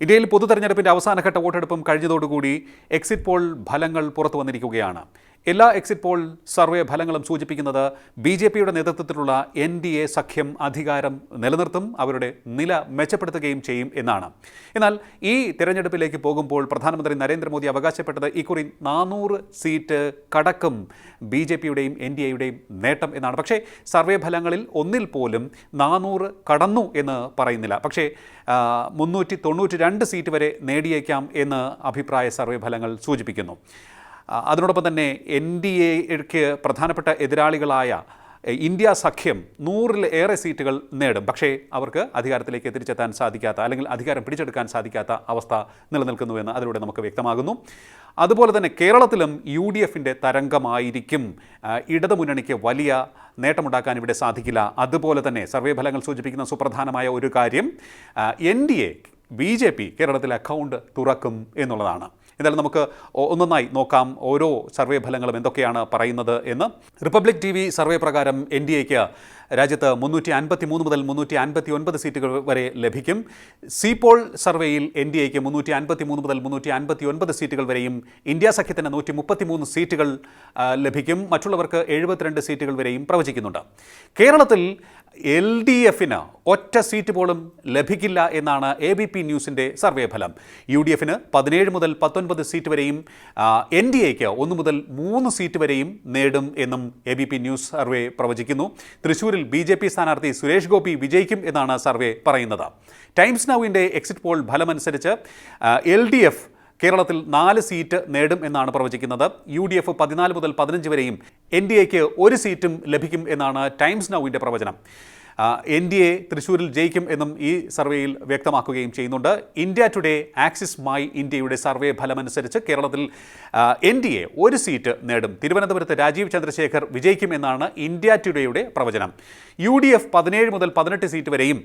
ഇന്ത്യയിൽ പൊതു തെരഞ്ഞെടുപ്പിന്റെ അവസാനഘട്ട വോട്ടെടുപ്പും കഴിഞ്ഞതോടുകൂടി എക്സിറ്റ് പോൾ ഫലങ്ങൾ പുറത്തു വന്നിരിക്കുകയാണ്. എല്ലാ എക്സിറ്റ് പോൾ സർവേ ഫലങ്ങളും സൂചിപ്പിക്കുന്നത് ബി ജെ പിയുടെ നേതൃത്വത്തിലുള്ള എൻ ഡി എ സഖ്യം അധികാരം നിലനിർത്തും അവരുടെ നില മെച്ചപ്പെടുത്തുകയും ചെയ്യും എന്നാണ്. എന്നാൽ ഈ തിരഞ്ഞെടുപ്പിലേക്ക് പോകുമ്പോൾ പ്രധാനമന്ത്രി നരേന്ദ്രമോദി അവകാശപ്പെട്ടത് ഇക്കുറി നാനൂറ് സീറ്റ് കടക്കും ബി ജെ പിയുടെയും എൻ ഡി എയുടെയും നേട്ടം എന്നാണ്. പക്ഷേ സർവേ ഫലങ്ങളിൽ ഒന്നിൽ പോലും നാനൂറ് കടന്നു എന്ന് പറയുന്നില്ല. പക്ഷേ മുന്നൂറ്റി തൊണ്ണൂറ്റി രണ്ട് സീറ്റ് വരെ നേടിയേക്കാം എന്ന് അഭിപ്രായ സർവേ ഫലങ്ങൾ സൂചിപ്പിക്കുന്നു. അതിനോടൊപ്പം തന്നെ എൻ ഡി എക്ക് പ്രധാനപ്പെട്ട എതിരാളികളായ ഇന്ത്യ സഖ്യം നൂറിൽ ഏറെ സീറ്റുകൾ നേടും. പക്ഷേ അവർക്ക് അധികാരത്തിലേക്ക് തിരിച്ചെത്താൻ സാധിക്കാത്ത അല്ലെങ്കിൽ അധികാരം പിടിച്ചെടുക്കാൻ സാധിക്കാത്ത അവസ്ഥ നിലനിൽക്കുന്നു എന്ന് അതിലൂടെ നമുക്ക് വ്യക്തമാകുന്നു. അതുപോലെ തന്നെ കേരളത്തിലും യു ഡി എഫിന്റെ തരംഗമായിരിക്കും. ഇടതു ഇടതുമുന്നണിക്ക് വലിയ നേട്ടമുണ്ടാക്കാൻ ഇവിടെ സാധിക്കില്ല. അതുപോലെ തന്നെ സർവേ ഫലങ്ങൾ സൂചിപ്പിക്കുന്ന സുപ്രധാനമായ ഒരു കാര്യം N D A B J P കേരളത്തിൽ അക്കൗണ്ട് തുറക്കും എന്നുള്ളതാണ്. എന്തായാലും നമുക്ക് ഒന്നൊന്നായി നോക്കാം ഓരോ സർവേ ഫലങ്ങളും എന്തൊക്കെയാണ് പറയുന്നത് എന്ന്. റിപ്പബ്ലിക് ടി സർവേ പ്രകാരം എൻ ഡി എക്ക് രാജ്യത്ത് മുന്നൂറ്റി അൻപത്തി മൂന്ന് മുതൽ മുന്നൂറ്റി അൻപത്തി ഒൻപത് സീറ്റുകൾ വരെ ലഭിക്കും. സീപോൾ സർവേയിൽ എൻ ഡി എക്ക് മുന്നൂറ്റി അൻപത്തി മൂന്ന് മുതൽ മുന്നൂറ്റി അൻപത്തി ഒൻപത് സീറ്റുകൾ വരെയും ഇന്ത്യ സഖ്യത്തിന് നൂറ്റി മുപ്പത്തി മൂന്ന് സീറ്റുകൾ ലഭിക്കും. മറ്റുള്ളവർക്ക് എഴുപത്തിരണ്ട് സീറ്റുകൾ വരെയും പ്രവചിക്കുന്നുണ്ട്. കേരളത്തിൽ എൽ ഡി എഫിന് ഒറ്റ സീറ്റ് പോലും ലഭിക്കില്ല എന്നാണ് എ ബി പി ന്യൂസിന്റെ സർവേ ഫലം. യു ഡി എഫിന് പതിനേഴ് മുതൽ പത്തൊൻപത് സീറ്റ് വരെയും എൻ ഡി എക്ക് ഒന്ന് മുതൽ മൂന്ന് സീറ്റ് വരെയും നേടും എന്നും A B P news survey പ്രവചിക്കുന്നു. തൃശൂരിൽ ബി ജെ പി സ്ഥാനാർത്ഥി സുരേഷ് ഗോപി വിജയിക്കും എന്നാണ് സർവേ പറയുന്നത്. ടൈംസ് നൗവിന്റെ എക്സിറ്റ് പോൾ ഫലമനുസരിച്ച് എൽ ഡി എഫ് കേരളത്തിൽ നാല് സീറ്റ് നേടും എന്നാണ് പ്രവചിക്കുന്നത്. യു ഡി എഫ് പതിനാല് മുതൽ പതിനഞ്ച് വരെയും എൻ ഡി എക്ക് ഒരു സീറ്റും ലഭിക്കും എന്നാണ് ടൈംസ് നൗവിന്റെ പ്രവചനം. എൻ ഡി എ തൃശ്ശൂരിൽ ജയിക്കും എന്നും ഈ സർവേയിൽ വ്യക്തമാക്കുകയും ചെയ്യുന്നുണ്ട്. ഇന്ത്യ ടുഡേ ആക്സിസ് മൈ ഇന്ത്യയുടെ സർവേ ഫലമനുസരിച്ച് കേരളത്തിൽ എൻ ഡി എ ഒരു സീറ്റ് നേടും. തിരുവനന്തപുരത്ത് രാജീവ് ചന്ദ്രശേഖർ വിജയിക്കും എന്നാണ് ഇന്ത്യ ടുഡേയുടെ പ്രവചനം. യു ഡി എഫ് പതിനേഴ് മുതൽ പതിനെട്ട് സീറ്റ് വരെയും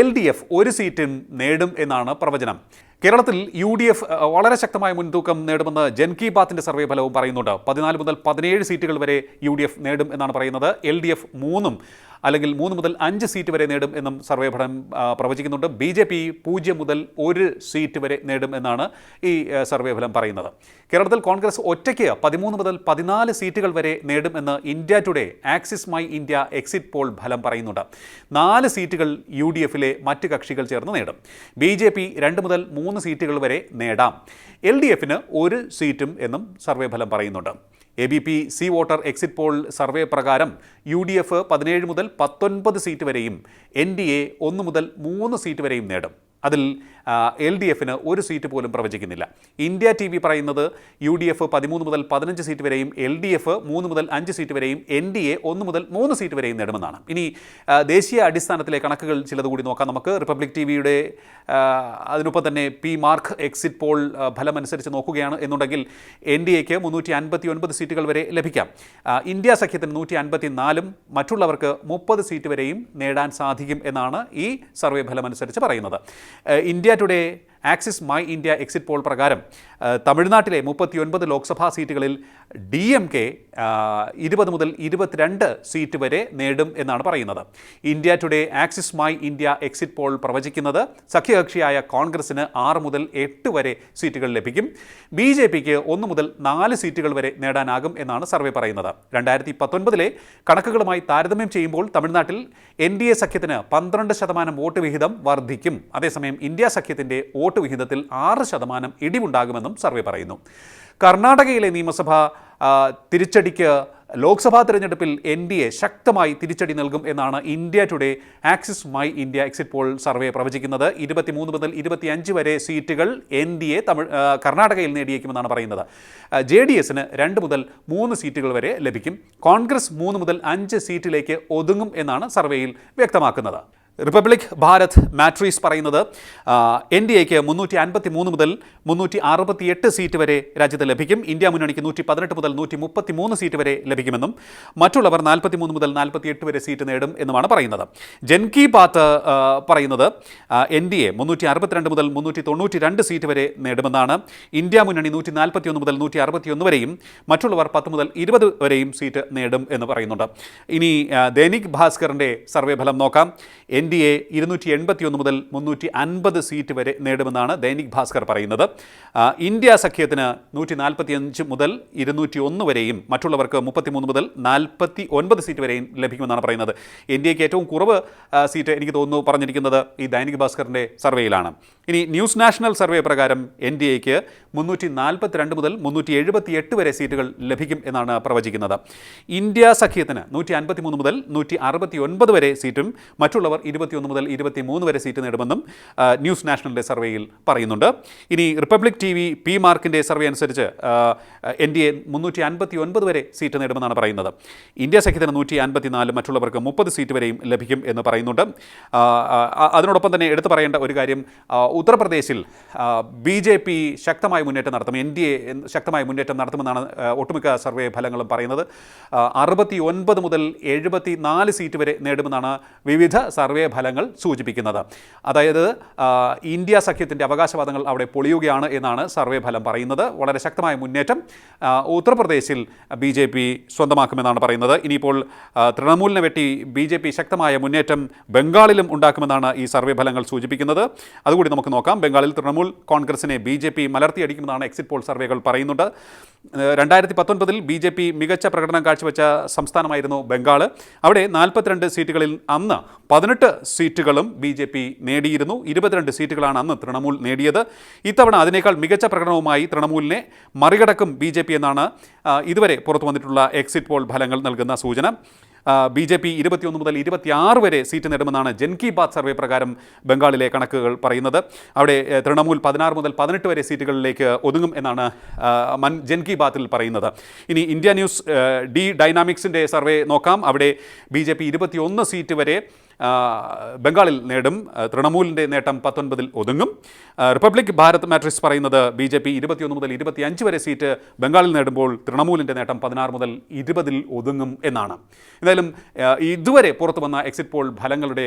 എൽ ഡി എഫ് ഒരു സീറ്റും നേടും എന്നാണ് പ്രവചനം. കേരളത്തിൽ യു ഡി എഫ് വളരെ ശക്തമായ മുൻതൂക്കം നേടുമെന്ന് ജൻകി ബാത്തിന്റെ സർവേ ഫലവും പറയുന്നുണ്ട്. പതിനാല് മുതൽ പതിനേഴ് സീറ്റുകൾ വരെ യു ഡി എഫ് നേടും എന്നാണ് പറയുന്നത്. എൽ ഡി എഫ് മൂന്നും അല്ലെങ്കിൽ മൂന്ന് മുതൽ അഞ്ച് സീറ്റ് വരെ നേടും എന്നും സർവേ ഫലം പ്രവചിക്കുന്നുണ്ട്. ബി ജെ പി പൂജ്യം മുതൽ ഒരു സീറ്റ് വരെ നേടും എന്നാണ് ഈ സർവേ ഫലം പറയുന്നത്. കേരളത്തിൽ കോൺഗ്രസ് ഒറ്റയ്ക്ക് പതിമൂന്ന് മുതൽ പതിനാല് സീറ്റുകൾ വരെ നേടും എന്ന് India Today Axis My India exit poll ഫലം പറയുന്നുണ്ട്. നാല് സീറ്റുകൾ യു ഡി എഫിലെ മറ്റ് കക്ഷികൾ ചേർന്ന് നേടും. ബി ജെ പി രണ്ട് മുതൽ മൂന്ന് സീറ്റുകൾ വരെ നേടാം. എൽ ഡി എഫിന് ഒരു സീറ്റും എന്നും സർവേ ഫലം പറയുന്നുണ്ട്. A B P C voter exit poll survey പ്രകാരം യു ഡി എഫ് പതിനേഴ് മുതൽ പത്തൊൻപത് സീറ്റ് വരെയും എൻ ഡി എ ഒന്ന് മുതൽ മൂന്ന് സീറ്റ് വരെയും നേടും. അതിൽ എൽ ഡി എഫിന് ഒരു സീറ്റ് പോലും പ്രവചിക്കുന്നില്ല. ഇന്ത്യ ടി വി പറയുന്നത് യു ഡി എഫ് പതിമൂന്ന് മുതൽ പതിനഞ്ച് സീറ്റ് വരെയും എൽ ഡി എഫ് മൂന്ന് മുതൽ അഞ്ച് സീറ്റ് വരെയും എൻ ഡി എ ഒന്ന് മുതൽ മൂന്ന് സീറ്റ് വരെയും നേടുമെന്നാണ്. ഇനി ദേശീയ അടിസ്ഥാനത്തിലെ കണക്കുകൾ ചിലതുകൂടി നോക്കാം നമുക്ക്. റിപ്പബ്ലിക് ടി വിയുടെ അതിനൊപ്പം തന്നെ പി മാർക്ക് എക്സിറ്റ് പോൾ ഫലം അനുസരിച്ച് നോക്കുകയാണ് എന്നുണ്ടെങ്കിൽ എൻ ഡി എക്ക് മുന്നൂറ്റി അൻപത്തി ഒൻപത് സീറ്റുകൾ വരെ ലഭിക്കാം. ഇന്ത്യ സഖ്യത്തിന് നൂറ്റി അൻപത്തി നാലും മറ്റുള്ളവർക്ക് മുപ്പത് സീറ്റ് വരെയും നേടാൻ സാധിക്കും എന്നാണ് ഈ സർവേ ഫലം അനുസരിച്ച് പറയുന്നത് ആ, India Today Axis My India exit poll പ്രകാരം തമിഴ്നാട്ടിലെ മുപ്പത്തിയൊൻപത് ലോക്സഭാ സീറ്റുകളിൽ ഡി എം കെ ഇരുപത് മുതൽ ഇരുപത്തിരണ്ട് സീറ്റ് വരെ നേടും എന്നാണ് പറയുന്നത്. India Today Axis My India exit poll പ്രവചിക്കുന്നത് സഖ്യകക്ഷിയായ കോൺഗ്രസിന് ആറ് മുതൽ എട്ട് വരെ സീറ്റുകൾ ലഭിക്കും. ബി ജെ പിക്ക് ഒന്ന് മുതൽ നാല് സീറ്റുകൾ വരെ നേടാനാകും എന്നാണ് സർവേ പറയുന്നത്. രണ്ടായിരത്തി പത്തൊൻപതിലെ കണക്കുകളുമായി താരതമ്യം ചെയ്യുമ്പോൾ തമിഴ്നാട്ടിൽ എൻ ഡി എ സഖ്യത്തിന് പന്ത്രണ്ട് ശതമാനം വോട്ട് വിഹിതം വർദ്ധിക്കും. അതേസമയം ഇന്ത്യ സഖ്യത്തിന്റെ വിഹിതത്തിൽ ആറ് ശതമാനം ഇടിവുണ്ടാകുമെന്നും സർവേ പറയുന്നു. കർണാടകയിലെ നിയമസഭ തിരിച്ചടിക്ക് ലോക്സഭാ തെരഞ്ഞെടുപ്പിൽ എൻ ഡി എ ശക്തമായി തിരിച്ചടി നൽകും എന്നാണ് India Today Axis My India exit poll survey പ്രവചിക്കുന്നത്. ഇരുപത്തിമൂന്ന് മുതൽ ഇരുപത്തിയഞ്ച് വരെ സീറ്റുകൾ എൻ ഡി എ തമിഴ് കർണാടകയിൽ നേടിയേക്കുമെന്നാണ് പറയുന്നത്. ജെ ഡി എസിന് രണ്ട് മുതൽ മൂന്ന് സീറ്റുകൾ വരെ ലഭിക്കും. കോൺഗ്രസ് മൂന്ന് മുതൽ അഞ്ച് സീറ്റിലേക്ക് ഒതുങ്ങും എന്നാണ് സർവേയിൽ വ്യക്തമാക്കുന്നത്. റിപ്പബ്ലിക് ഭാരത് മാട്രീസ് പറയുന്നത് എൻ ഡി എക്ക് മുന്നൂറ്റി അൻപത്തി മൂന്ന് മുതൽ മുന്നൂറ്റി അറുപത്തി എട്ട് സീറ്റ് വരെ രാജ്യത്ത് ലഭിക്കും. ഇന്ത്യ മുന്നണിക്ക് നൂറ്റി പതിനെട്ട് മുതൽ നൂറ്റി മുപ്പത്തി മൂന്ന് സീറ്റ് വരെ ലഭിക്കുമെന്നും മറ്റുള്ളവർ നാൽപ്പത്തി മൂന്ന് മുതൽ നാൽപ്പത്തി എട്ട് വരെ സീറ്റ് നേടും എന്നുമാണ് പറയുന്നത്. ജൻകി പാത്ത് പറയുന്നത് എൻ ഡി എ മുന്നൂറ്റി അറുപത്തിരണ്ട് മുതൽ മുന്നൂറ്റി തൊണ്ണൂറ്റി രണ്ട് സീറ്റ് വരെ നേടുമെന്നാണ്. ഇന്ത്യ മുന്നണി നൂറ്റി നാൽപ്പത്തി ഒന്ന് മുതൽ നൂറ്റി അറുപത്തി ഒന്ന് വരെയും മറ്റുള്ളവർ പത്ത് മുതൽ ഇരുപത് വരെയും സീറ്റ് നേടും എന്ന് പറയുന്നുണ്ട്. ഇനി ദൈനിക് ഭാസ്കറിന്റെ സർവേ ഫലം നോക്കാം. എൻ ഡി എ ഇരുന്നൂറ്റി എൺപത്തിയൊന്ന് മുതൽ മുന്നൂറ്റി അൻപത് സീറ്റ് വരെ നേടുമെന്നാണ് ദൈനിക് ഭാസ്കർ പറയുന്നത്. ഇന്ത്യ സഖ്യത്തിന് നൂറ്റി നാൽപ്പത്തിയഞ്ച് മുതൽ ഇരുന്നൂറ്റി ഒന്ന് വരെയും മറ്റുള്ളവർക്ക് മുപ്പത്തിമൂന്ന് മുതൽ നാൽപ്പത്തി ഒൻപത് സീറ്റ് വരെയും ലഭിക്കുമെന്നാണ് പറയുന്നത്. എൻ ഡി എക്ക് ഏറ്റവും കുറവ് സീറ്റ് എനിക്ക് തോന്നുന്നു പറഞ്ഞിരിക്കുന്നത് ഈ ദൈനിക് ഭാസ്കറിന്റെ സർവേയിലാണ്. ഇനി ന്യൂസ് നാഷണൽ സർവേ പ്രകാരം എൻ ഡി എക്ക് മുന്നൂറ്റി നാൽപ്പത്തിരണ്ട് മുതൽ മുന്നൂറ്റി എഴുപത്തി എട്ട് വരെ സീറ്റുകൾ ലഭിക്കും എന്നാണ് പ്രവചിക്കുന്നത്. ഇന്ത്യ സഖ്യത്തിന് നൂറ്റി അൻപത്തി മൂന്ന് മുതൽ നൂറ്റി അറുപത്തി ഒൻപത് വരെ സീറ്റും മറ്റുള്ളവർ ഇരുപത്തിയൊന്ന് മുതൽ ഇരുപത്തി മൂന്ന് വരെ സീറ്റ് നേടുമെന്നും ന്യൂസ് നാഷണലിന്റെ സർവേയിൽ പറയുന്നുണ്ട്. ഇനി റിപ്പബ്ലിക് ടി വി പി മാർക്കിന്റെ സർവേ അനുസരിച്ച് എൻ ഡി എ മുന്നൂറ്റി അൻപത്തി ഒൻപത് വരെ സീറ്റ് നേടുമെന്നാണ് പറയുന്നത്. ഇന്ത്യ സഖ്യത്തിന് നൂറ്റി അൻപത്തി നാല് മറ്റുള്ളവർക്ക് മുപ്പത് സീറ്റ് വരെയും ലഭിക്കും എന്ന് പറയുന്നുണ്ട്. അതിനോടൊപ്പം തന്നെ എടുത്തു പറയേണ്ട ഒരു കാര്യം ഉത്തർപ്രദേശിൽ ബി ജെ പി ശക്തമായ മുന്നേറ്റം നടത്തും എൻ ഡി എ ശക്തമായ മുന്നേറ്റം നടത്തുമെന്നാണ് ഒട്ടുമിക്ക സർവേ ഫലങ്ങളും പറയുന്നത്. അറുപത്തി ഒൻപത് മുതൽ എഴുപത്തി നാല് സീറ്റ് വരെ നേടുമെന്നാണ് വിവിധ സർവേ ഫലങ്ങൾ സൂചിപ്പിക്കുന്നത്. അതായത് ഇന്ത്യ സഖ്യത്തിന്റെ അവകാശവാദങ്ങൾ അവിടെ പൊളിയുകയാണ് എന്നാണ് സർവേ ഫലം പറയുന്നത്. വളരെ ശക്തമായ മുന്നേറ്റം ഉത്തർപ്രദേശിൽ ബി ജെ പി സ്വന്തമാക്കുമെന്നാണ് പറയുന്നത്. ഇനിയിപ്പോൾ തൃണമൂലിനെ വെട്ടി ബി ജെ പി ശക്തമായ മുന്നേറ്റം ബംഗാളിലും ഉണ്ടാക്കുമെന്നാണ് ഈ സർവേ ഫലങ്ങൾ സൂചിപ്പിക്കുന്നത്. അതുകൂടി നമുക്ക് നോക്കാം. ബംഗാളിൽ തൃണമൂൽ കോൺഗ്രസിനെ ബി ജെ പി മലർത്തിയടിക്കുമെന്നാണ് എക്സിറ്റ് പോൾ സർവേകൾ പറയുന്നുണ്ട്. രണ്ടായിരത്തി പത്തൊൻപതിൽ ബി ജെ പി മികച്ച പ്രകടനം കാഴ്ചവെച്ച സംസ്ഥാനമായിരുന്നു ബംഗാൾ അവിടെ നാൽപ്പത്തിരണ്ട് സീറ്റുകളിൽ അന്ന് പതിനെട്ട് സീറ്റുകളും ബി ജെ പി നേടിയിരുന്നു. ഇരുപത്തിരണ്ട് സീറ്റുകളാണ് അന്ന് തൃണമൂൽ നേടിയത്. ഇത്തവണ അതിനേക്കാൾ മികച്ച പ്രകടനവുമായി തൃണമൂലിനെ മറികടക്കും ബി ജെ പി എന്നാണ് ഇതുവരെ പുറത്തു വന്നിട്ടുള്ള എക്സിറ്റ് പോൾ ഫലങ്ങൾ നൽകുന്ന സൂചന. ബി ജെ പി ഇരുപത്തിയൊന്ന് മുതൽ ഇരുപത്തിയാറ് വരെ സീറ്റ് നേടുമെന്നാണ് ജൻ ബാത്ത് ബാത് സർവേ പ്രകാരം ബംഗാളിലെ കണക്കുകൾ പറയുന്നത്. അവിടെ തൃണമൂൽ പതിനാറ് മുതൽ പതിനെട്ട് വരെ സീറ്റുകളിലേക്ക് ഒതുങ്ങും എന്നാണ് മൻ ജൻ കി ബാത്തിൽ പറയുന്നത്. ഇനി ഇന്ത്യ ന്യൂസ് ഡി ഡൈനാമിക്സിന്റെ സർവേ നോക്കാം. അവിടെ ബി ജെ പി ഇരുപത്തിയൊന്ന് സീറ്റ് വരെ ബംഗാളിൽ നേടും. തൃണമൂലിന്റെ നേട്ടം പത്തൊൻപതിൽ ഒതുങ്ങും. റിപ്പബ്ലിക് ഭാരത് മാട്രിക്സ് പറയുന്നത് ബി ജെ പി ഇരുപത്തിയൊന്ന് മുതൽ ഇരുപത്തിയഞ്ച് വരെ സീറ്റ് ബംഗാളിൽ നേടുമ്പോൾ തൃണമൂലിന്റെ നേട്ടം പതിനാറ് മുതൽ ഇരുപതിൽ ഒതുങ്ങും എന്നാണ്. എന്തായാലും ഇതുവരെ പുറത്തു വന്ന എക്സിറ്റ് പോൾ ഫലങ്ങളുടെ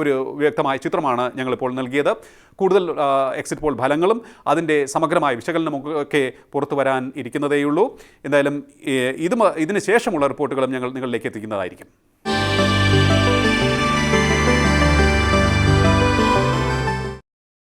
ഒരു വ്യക്തമായ ചിത്രമാണ് ഞങ്ങളിപ്പോൾ നൽകിയത്. കൂടുതൽ എക്സിറ്റ് പോൾ ഫലങ്ങളും അതിന്റെ സമഗ്രമായ വിശകലനമൊക്കെ പുറത്തു വരാൻ ഇരിക്കുന്നതേയുള്ളൂ. എന്തായാലും ഇത് ഇതിന് ശേഷമുള്ള റിപ്പോർട്ടുകളും ഞങ്ങൾ നിങ്ങളിലേക്ക് എത്തിക്കുന്നതായിരിക്കും.